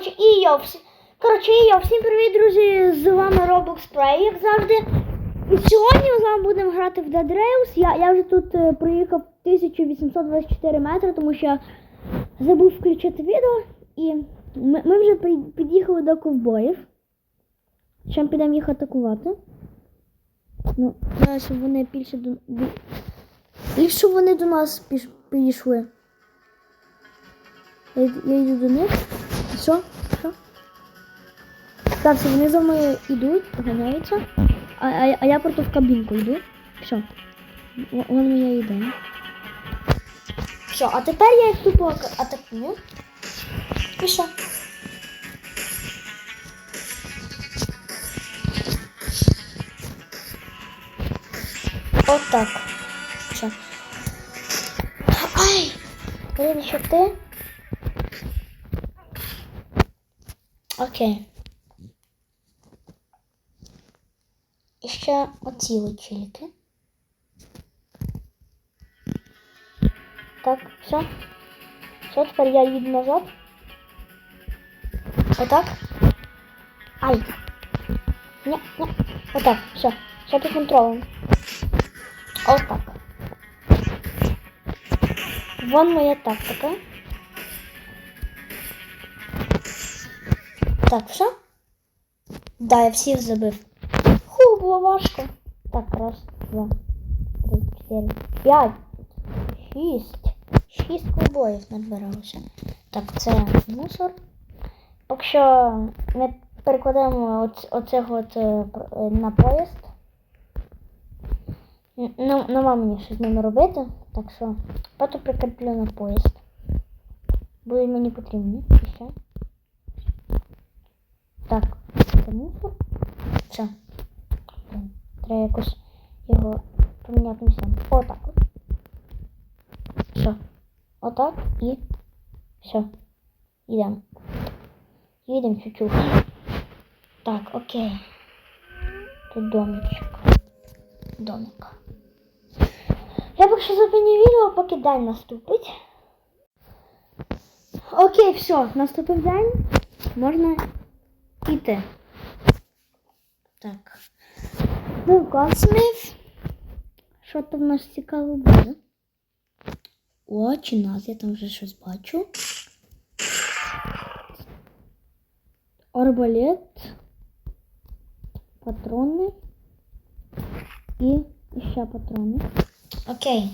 коротше, і йо, всі, коротше, і йо, всім привіт, друзі, з вами Roblox Play, як завжди. Сьогодні ми з вами будемо грати в Dead Rails. Я, я вже тут е, проїхав 1824 метри, тому що я забув включити відео. І ми, ми вже під'їхали до ковбоїв. Ще підемо їх атакувати. Ну, зараз щоб вони більше до. Більше вони до нас підійшли. Я, я йду до них. Що? Що? Так, все, вони за мною йдуть, ганяються. А, а, а я просто в кабінку йду. Все. Вон моя йде. Все, а тепер я їх тупо атакую. І що? От так. Все. Ай! Блин, що ти? Окей. І ще оці личильки. Так, все. Все, тепер я їду назад. Отак. Ай. Ні, ні. Отак, все. Все під контролем. Отак. Вон моя тактика. Так, все? Да, я всіх забив. Ху, було важко. Так, раз, два, три, чотири, п'ять, шість. Шість ковбоїв надбиралося. Так, це мусор. Поки що ми перекладаємо оц- оцих от е, е, на поїзд. Ну, нема мені щось з ними робити, так що просто прикріплю на поїзд. Будуть мені потрібні. І ще. Так, це мусор. Все. Треба якось його поміняти місцями. Отак от. Все. Отак і все. Йдемо. Їдемо чуть-чуть. Так, окей. Тут домичок. Домик. Я поки що зупиню відео, поки день наступить. Окей, все, наступив день. Можна йти. Так. Ну, Goldsmith. Що там у нас цікаво буде? О, чи нас, я там вже щось бачу. Арбалет. Патрони. І ще патрони. Окей.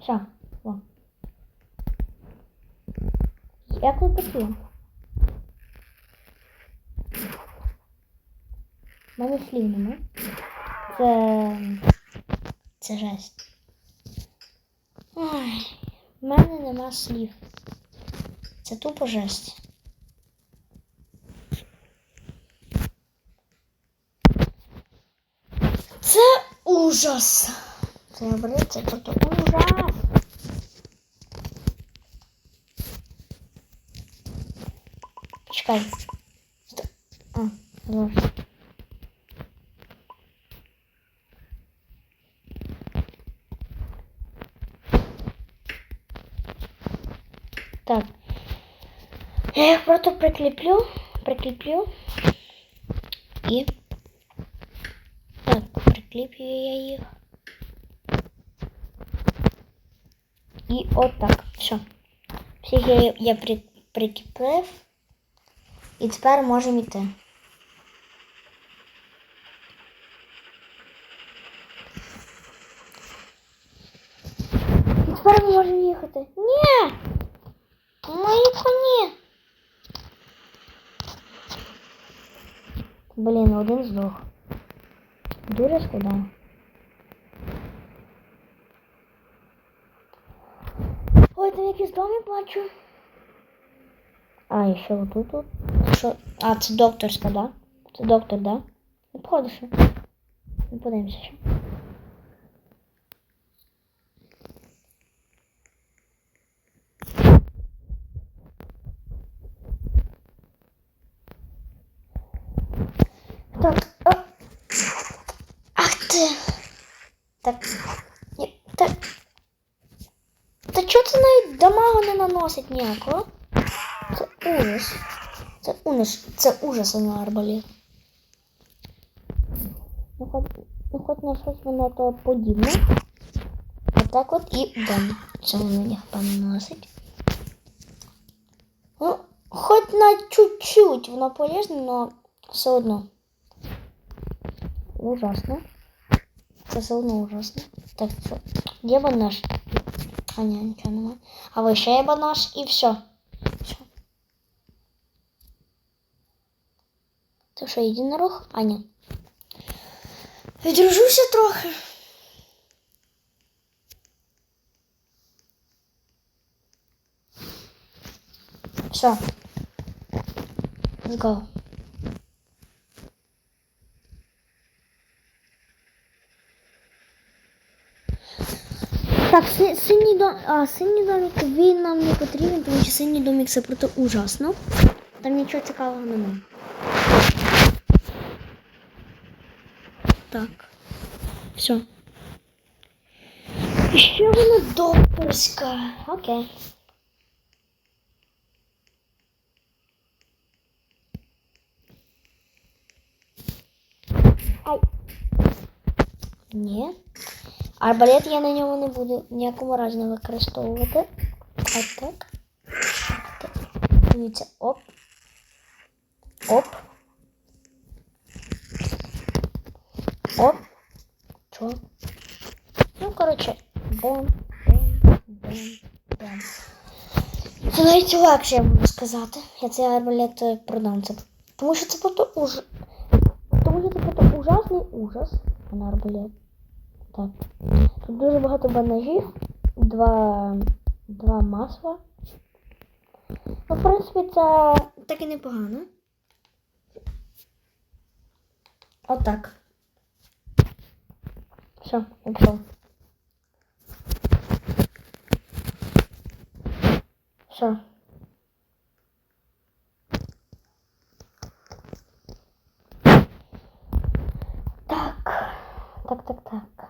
Все. О. Як ви працюємо? У мене слів нема. Це. Це жесть. Ой, в мене нема слів. Це тупо жесть. Це ужас. Це блин, це просто ужас. Чекай. А, ложь. Так. Я их просто прикреплю. Прикреплю. И... так, прикреплю я їх. вот отак. Все. Всіх я, я при, прикріпив. І тепер можемо йти. І тепер ми можемо їхати. Ні! Мої коні! Блін, один здох. Дуже шкода. Ой, там якісь домі бачу. А, і ще отут. от. Що? А, це докторська, да? Це доктор, да? Не походу. Не подивимося ще. Так. А. Ах ти. Так. Ні, Та. Чого це навіть дамагу не наносить ніякого? Це ужас. Це ужас, це ужас, а не. Ну, хоч, ну, хоч на щось воно то подібне. Отак от і дам. Це воно їх наносить. Ну, хоч на чуть-чуть воно полезне, но все одно. Ужасно. Це все одно ужасно. Так, що? Є банаш? А ні, нічого немає. А ви ще є банаш і все. Все. Це що, єдинорог? А ні. Відружуся трохи. Все. Let's go. Так, си- синій дом. А, синій домик він нам не потрібен, тому що синій домик це просто ужасно. Там нічого цікавого немає. Так. Все. І ще вона докторська. Окей. Ай. Ні. Арбалет я на ньому не буду в ніякому разі не використовувати. Отак. Так. Дивіться, оп. Оп. Оп. Чо? Ну, коротше, бом, бом, бом, бом. Це навіть легше, я можу сказати. Я цей арбалет е, продам. Це, тому що це просто уж... Тому що це просто ужасний ужас. А не арбалет. Так. Тут дуже багато банажів, два, два масла. Ну, в принципі, це так і непогано. Отак. Все, я. Все. Так. Так, так, так.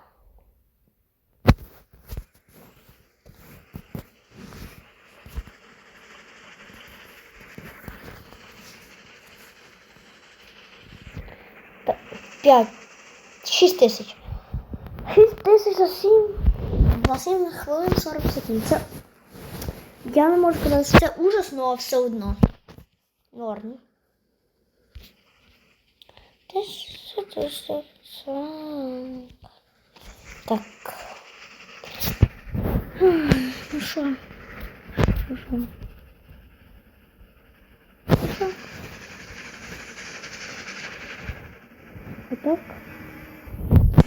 П- П'ять. Шість тисяч. Шість тисяч за сім. За сім хвилин 40 секунд. Це. Я не можу сказати, що це ужасно, але все одно. Норм. Так. Ну що? Ну що? Ну що? Отак.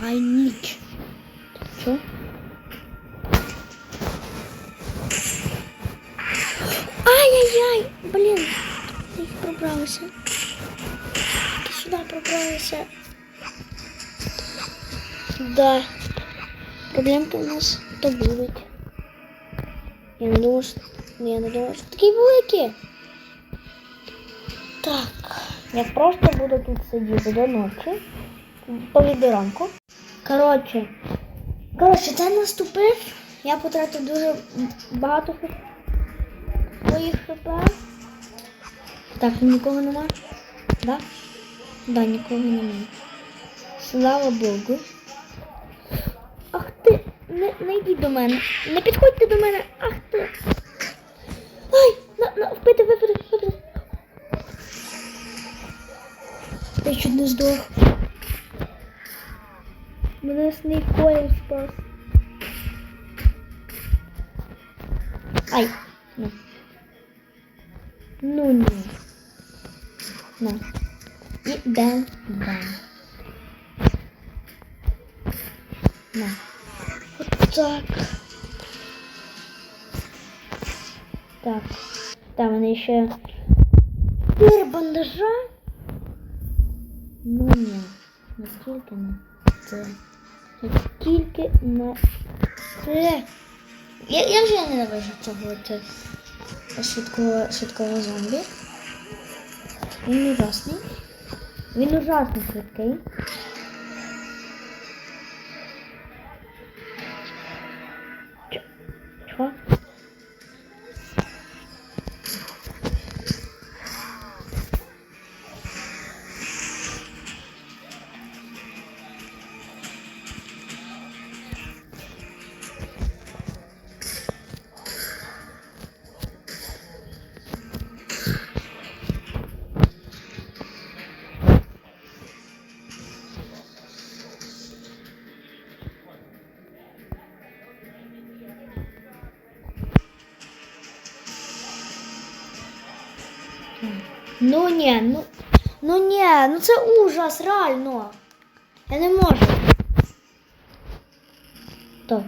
Ай, ніч. Що? Ай-яй-яй! Блін, їх пробралися. Ти сюди пробралися. Да. Проблемки у нас то будуть. Я не думаю, що... Я не думаю, що такі великі. Так. Я просто буду тут сидіти до ночі. Повід до ранку. Коротше. Коротше, це наступив. Я потратив дуже багато своїх хп. Так, нікого нема. Да? Да, нікого немає. Слава Богу. Ах ти, не, не йдіть до мене. Не підходьте до мене. Ах ти. Ай, на, на, впити, випити, випити. Я чуть не койл спас. Ай. Ну. Ну ні. На. І бен, бен. На. От так. Так. Там мене ще чотири бандажа. Ну ні. наскільки на це. Не тільки на це. Я, я вже ненавижу цього от, е, швидкого, швидкого зомбі. Він ужасний. Він ужасно швидкий. Ну ні, ну. Ну ні, ну це ужас, реально. Я не можу. То.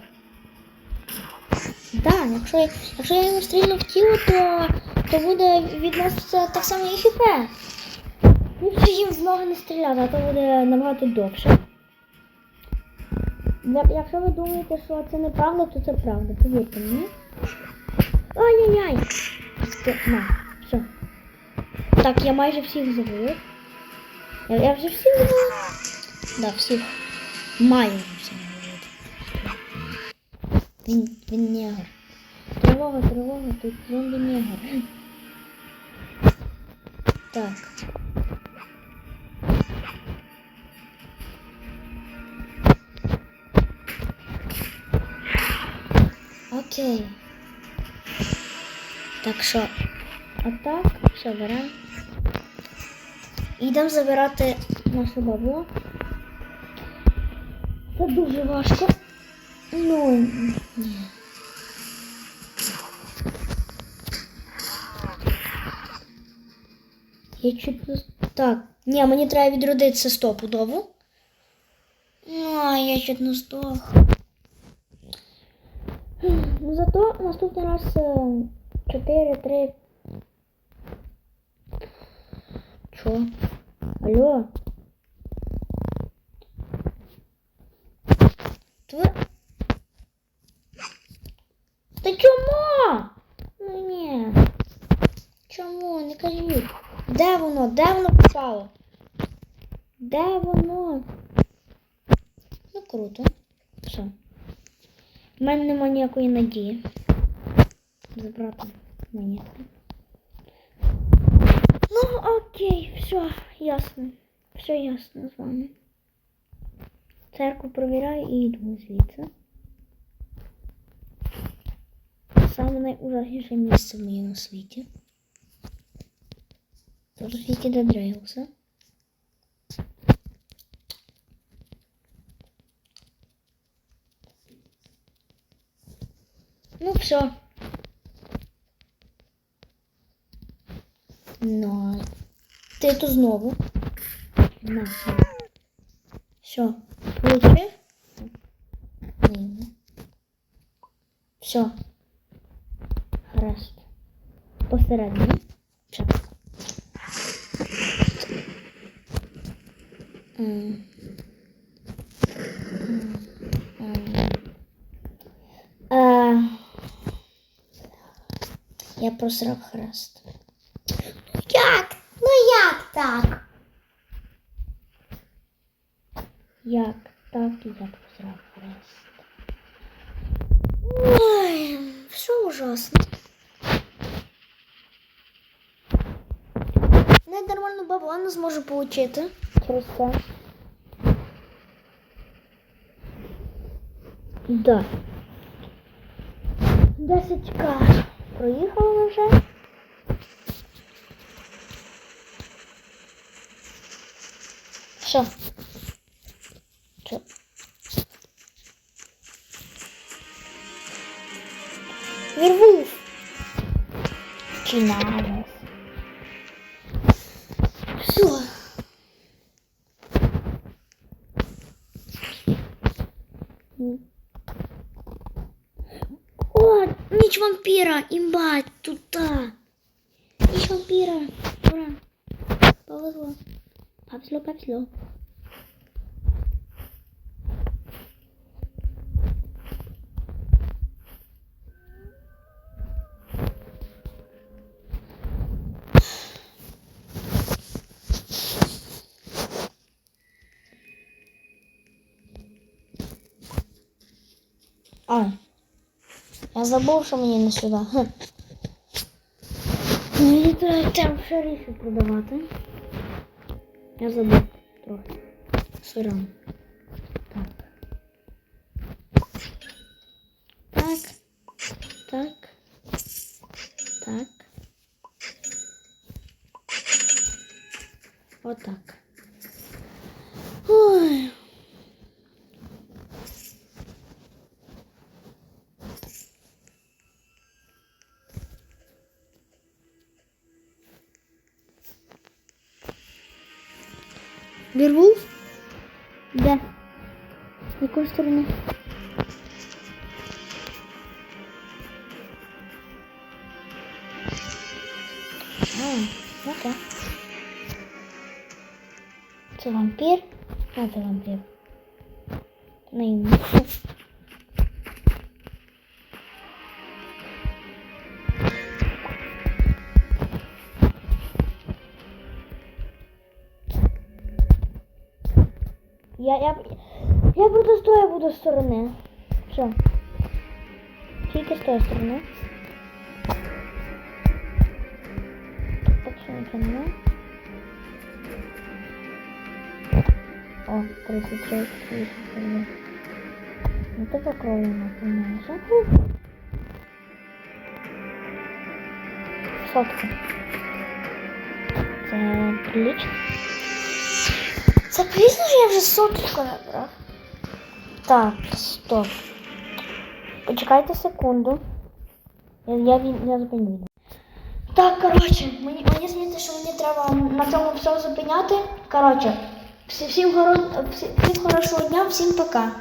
Да, якщо, я- якщо я йому стрільну в тіло, то, то буде відноситися так само, і ХП. Ліпше їм в ноги не стріляти, а то буде набагато довше. Якщо ви думаєте, що це неправда, то це правда, повірте мені. Ай-яй-яй! На, все. Так, я майже всіх забив. Я, я вже всіх забив. Да, всіх. Майже всіх забив. Він, він негр. Тривога, тривога, тут зомбі негр. Так. Окей. Так що, отак, все беремо. Йдемо забирати наше бабло. Це дуже важко. Ну, ні. Я чуть. Так, ні, мені треба відродитися стопудово. А, я чуть не здох. Ну зато наступний раз 4-3. Чо? Алло? Тв... Та чому? Ну ні. Чому? Не кажіть. Де воно? Де воно попало? Де воно? Ну круто. Все. У мене нема ніякої надії. Забрати монетки. Ну, окей, все, ясно. Все ясно з вами. Церкву провіряю і йду звідси. Саме найужасніше місце в моєму світі. У світі Дедрейлса. Ну, все. Ну, ти знову. На. Все. Получив? Ні. Все. Гаразд. Посередині. Все. Е, Я просрав хрест. Так? Як так і я просрав хрест? Ой, все ужасно. Не нормально бабла не зможу получити через це. Да. 10к проїхали вже. Що? Що? Вірвув. Чи навес? Все. О, ніч вампіра, імба, тута. Ніч вампіра. Повезло. Повезло. А, я забув, що мені не сюди. Мені треба там шерифі продавати. Я забув трохи. Сорян. Так. Так. Так. Так. Отак. Ой. А, це вампір. Наївно. Я, я, я протестую буду з сторони. Що? Тільки з тої сторони. Так що нічого немає. О, 33, 38. Ну то покроємо, поміняємося. Сотка. Це прилично. Це пізно ж я вже сотку набрав. Так, стоп. Почекайте секунду. Я, я, він- я зупиню відео. Так, коротше, мені, мені здається, що мені треба на цьому все зупиняти. Коротше, Всі- всім, хоро, всім хорошого дня, всім пока.